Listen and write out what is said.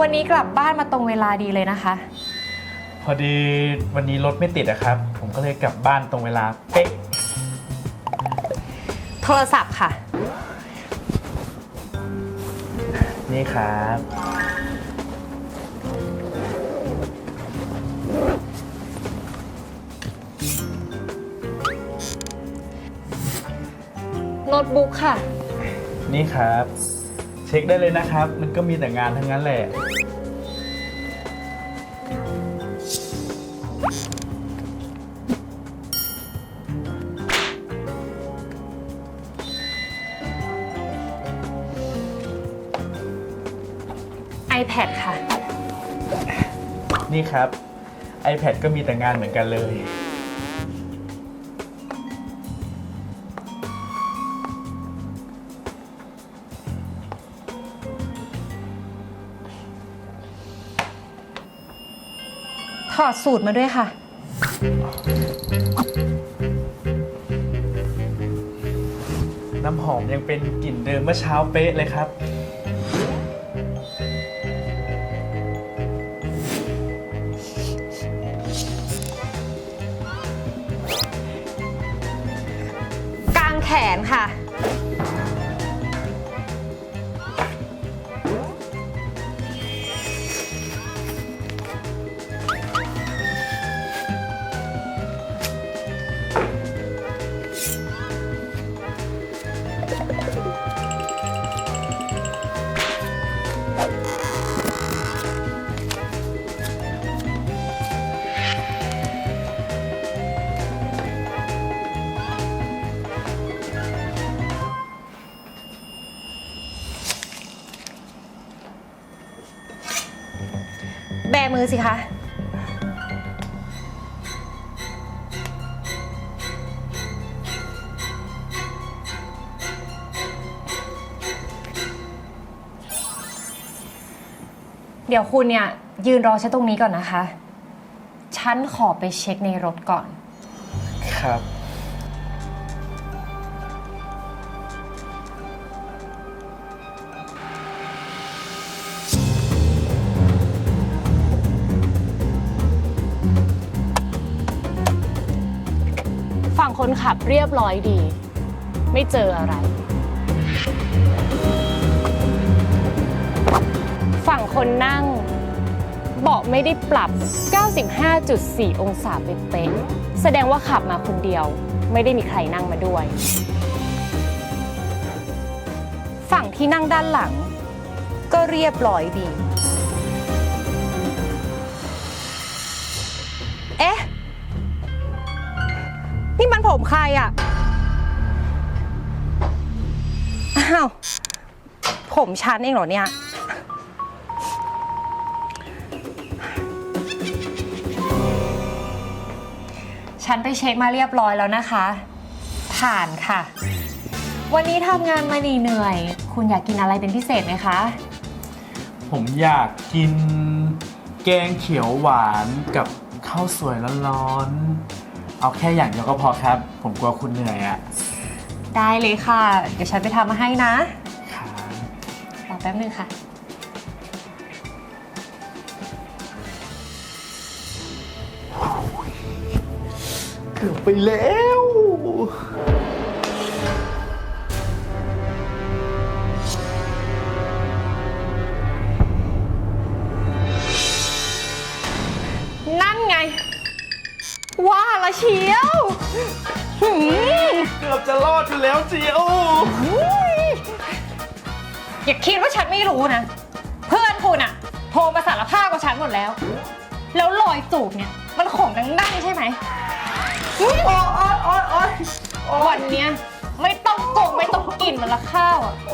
วันนี้กลับบ้านมาตรงเวลาดีเลยนะคะ พอดีวันนี้รถไม่ติดอะครับ ผมก็เลยกลับบ้านตรงเวลาเป๊ะโทรศัพท์ค่ะ นี่ครับ โน้ตบุ๊กค่ะ นี่ครับเช็คได้เลยนะครับ มันก็มีแต่งานทั้งนั้นแหละ iPad ค่ะ นี่ครับ iPad ก็มีแต่งานเหมือนกันเลย ถอดสูตรมาด้วยค่ะ น้ำหอมยังเป็นกลิ่นเดิมเมื่อเช้าเป๊ะเลยครับกางแขนค่ะ แบมือสิคะ เดี๋ยวคุณเนี่ย ยืนรอฉันตรงนี้ก่อนนะคะ ฉันขอไปเช็คในรถก่อน ครับ ฝั่งคนขับเรียบร้อยดี ไม่เจออะไร ฝั่งคนนั่ง เบาะไม่ได้ปรับ 95.4 องศาเป๊ะๆแสดงว่าขับมาคนเดียว ไม่ได้มีใครนั่งมาด้วย ฝั่งที่นั่งด้านหลัง ก็เรียบร้อยดี ใครอะ อ้าว ผมฉันเองเหรอเนี่ย ฉันไปเช็คมาเรียบร้อยแล้วนะคะ ผ่านค่ะ วันนี้ทำงานมาเหนื่อยๆคุณอยากกินอะไรเป็นพิเศษไหมคะ ผมอยากกินแกงเขียวหวานกับข้าวสวยร้อนๆ เอาแค่อย่างเดียวก็พอครับ ผมกลัวคุณเหนื่อยอะได้เลยค่ะ เดี๋ยวฉันไปทำมาให้นะ ครับรอแป๊บนึงค่ะ เกือบไปแล้ว ว่าละเชียวหืมเกือบจะรอดอยู่แล้วเจียวอย่าคิดว่าฉันไม่รู้นะ เพื่อนคุณอะโทรมาสารภาพกับฉันหมดแล้ว แล้วรอยจูบเนี่ย มันของดังนั่งใช่ไหมโอ๊ยโอ๊ยโอ๊ยโอ๊ยโอ๊ยวันเนี้ยไม่ต้องกงไม่ต้องกินมันละข้าวอะกิ